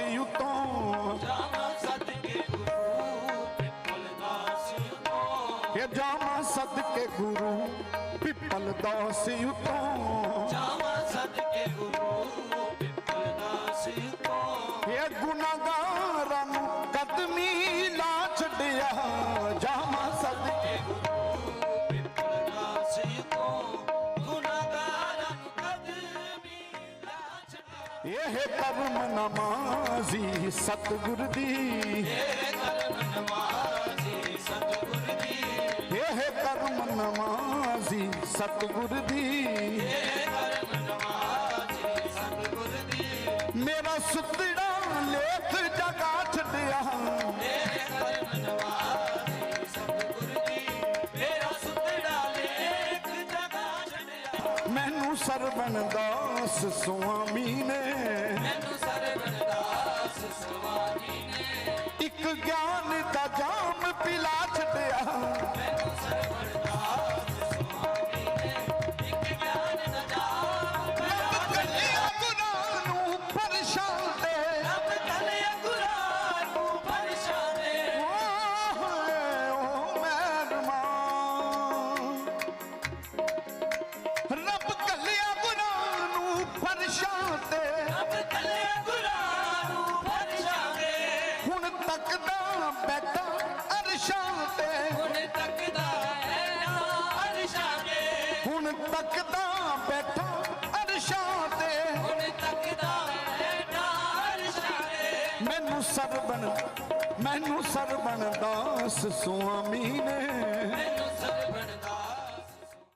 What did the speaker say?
ਦਾਸੀ ਉਤੋਂ ਜਾਮਾ ਸਦਕੇ ਗੁਰੂ ਪਿੱਪਲ ਦਾਸੀ ਉਤੋਂ ਇਹ ਜਾਮਾ ਸਦਕੇ ਗੁਰੂ ਪਿੱਪਲ ਦਾਸੀ ਉਤੋਂ ਜਾਮਾ ਸਦਕੇ ਗੁਰੂ ਪਿੱਪਲ ਦਾਸੀ ਉਤੋਂ ਇਹ ਗੁਣ ਇਹ ਕਰਮ ਨਮਾਜ਼ੀ ਸਤਿਗੁਰ ਦੀ। ਇਹ ਕਰਮ ਨਮਾਜ਼ੀ ਸਤਿਗੁਰ ਦੀ ਇਹ ਕਰਮ ਨਮਾਜ਼ੀ ਸਤਿਗੁਰ ਦੀ ਇਹ ਕਰਮ ਨਮਾਜ਼ੀ ਸਤਿਗੁਰ ਦੀ। ਮੇਰਾ ਸੁਤੜਾ ਲੇਖ ਜਗਾ ਛੱਡਿਆ। ਮੈਨੂੰ ਸਰਵਣ ਦਾਸ ਸੁਆਮੀ ਨੇ। ਮੈਨੂੰ ਸਰਵਣ ਦਾਸ ਸੁਆਮੀ ਨੇ। ਇੱਕ ਗਿਆਨ ਦਾ ਜਾਮ ਪਿਲਾ ਛੱਡਿਆ। ਬੈਠਾ ਅਰਸ਼ਾਂ ਤੇ। ਹੁਣ ਤੱਕਦਾ ਹੁਣ ਤੱਕ ਦਾ ਬੈਠਾ ਅਰਸ਼ਾਂ ਤੇ। ਹੁਣ ਤੱਕਦਾ ਅਰਸ਼ਾਨੇ ਮੈਨੂੰ ਸਰਵਣ ਮੈਨੂੰ ਸਰਵਣ ਦਾਸ ਸੁਆਮੀ ਨੇ।